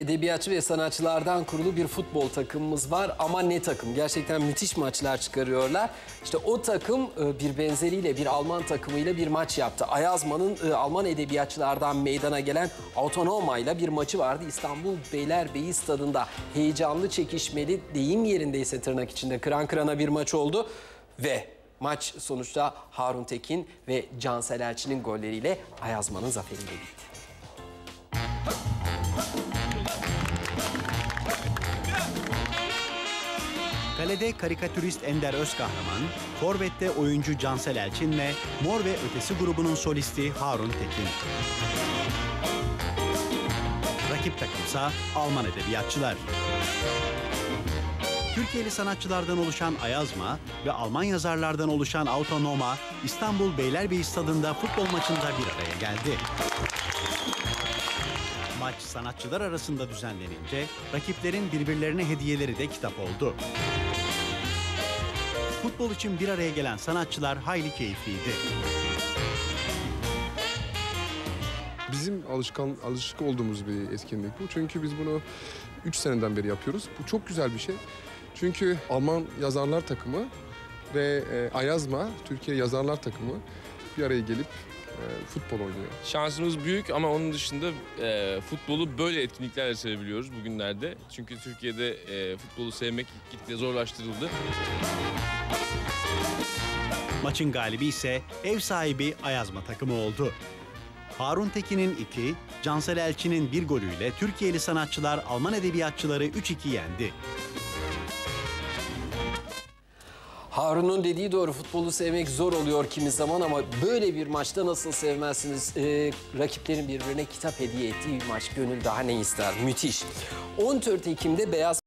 Edebiyatçı ve sanatçılardan kurulu bir futbol takımımız var ama ne takım? Gerçekten müthiş maçlar çıkarıyorlar. İşte o takım e, bir benzeriyle bir Alman takımıyla bir maç yaptı. Ayazma'nın e, Alman edebiyatçılardan meydana gelen Autonoma ile bir maçı vardı. İstanbul Beylerbeyi stadında heyecanlı çekişmeli deyim yerindeyse tırnak içinde kıran kırana bir maç oldu. Ve maç sonuçta Harun Tekin ve Cansel Elçi'nin golleriyle Ayazma'nın zaferiyle bitti. Kalede karikatürist Ender Özkahraman, Forvet'te oyuncu Cansel Elçin ve Mor ve Ötesi grubunun solisti Harun Tekin. Rakip takımsa Alman edebiyatçılar. Türkiye'li sanatçılardan oluşan Ayazma ve Alman yazarlardan oluşan Autonoma İstanbul Beylerbeyi stadında futbol maçında bir araya geldi. Maç sanatçılar arasında düzenlenince rakiplerin birbirlerine hediyeleri de kitap oldu. Futbol için bir araya gelen sanatçılar hayli keyifliydi. Bizim alışkan alışık olduğumuz bir etkinlik bu. Çünkü biz bunu 3 seneden beri yapıyoruz. Bu çok güzel bir şey. Çünkü Alman yazarlar takımı ve e, Ayazma Türkiye yazarlar takımı bir araya gelip e, futbol oynuyor. Şansımız büyük ama onun dışında e, futbolu böyle etkinliklerle sevebiliyoruz bugünlerde. Çünkü Türkiye'de e, futbolu sevmek gitgide zorlaştırıldı. Maçın galibi ise ev sahibi Ayazma takımı oldu. Harun Tekin'in iki, Cansel Elçi'nin bir golüyle Türkiye'li sanatçılar Alman edebiyatçıları 3-2 yendi. Harun'un dediği doğru futbolu sevmek zor oluyor kimi zaman ama böyle bir maçta nasıl sevmezsiniz? Ee, rakiplerin birbirine kitap hediye ettiği bir maç gönül daha ne ister? Müthiş. 14 Ekim'de Beyaz